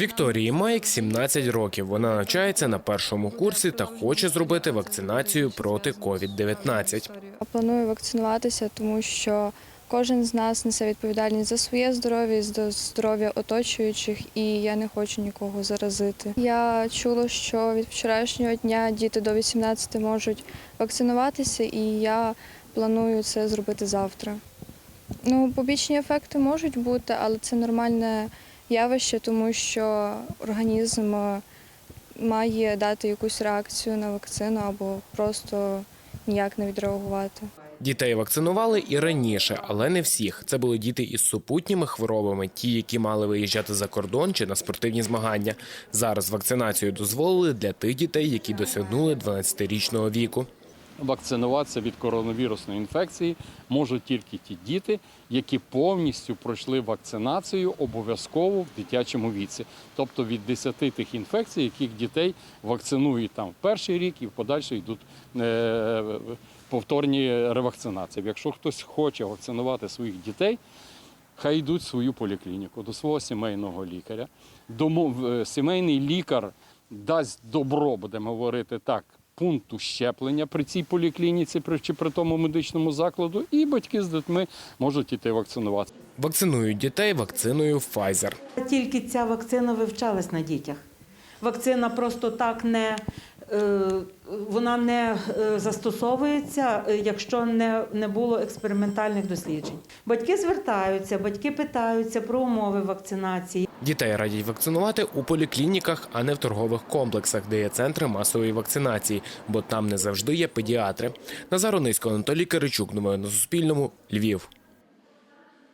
Вікторії Майк 17 років. Вона навчається на першому курсі та хоче зробити вакцинацію проти COVID-19. Планую вакцинуватися, тому що кожен з нас несе відповідальність за своє здоров'я, за здоров'я оточуючих, і я не хочу нікого заразити. Я чула, що від вчорашнього дня діти до 18 можуть вакцинуватися, і я планую це зробити завтра. Ну, побічні ефекти можуть бути, але це нормальне явище, тому що організм е, має дати якусь реакцію на вакцину або просто ніяк не відреагувати. Дітей вакцинували і раніше, але не всіх. Це були діти із супутніми хворобами, ті, які мали виїжджати за кордон чи на спортивні змагання. Зараз вакцинацію дозволили для тих дітей, які досягнули 12-річного віку. Вакцинуватися від коронавірусної інфекції можуть тільки ті діти, які повністю пройшли вакцинацію обов'язково в дитячому віці, тобто від 10 тих інфекцій, яких дітей вакцинують там в перший рік і в подальше йдуть е, повторні ревакцинації. Якщо хтось хоче вакцинувати своїх дітей, хай йдуть в свою поліклініку до свого сімейного лікаря. Домо- е, Сімейний лікар дасть добро, будемо говорити так, пункту щеплення при цій поліклініці при- чи при тому медичному закладу, і батьки з дітьми можуть іти вакцинуватися. Вакцинують дітей вакциною Pfizer. Тільки ця вакцина вивчалась на дітях. Вакцина просто так не е, вона не е, застосовується, е, якщо не, не було експериментальних досліджень. Батьки звертаються, батьки питаються про умови вакцинації. Дітей радять вакцинувати у поліклініках, а не в торгових комплексах, де є центри масової вакцинації, бо там не завжди є педіатри. Назар Онисько, Анатолій Киричук. Новини на Суспільному. Львів.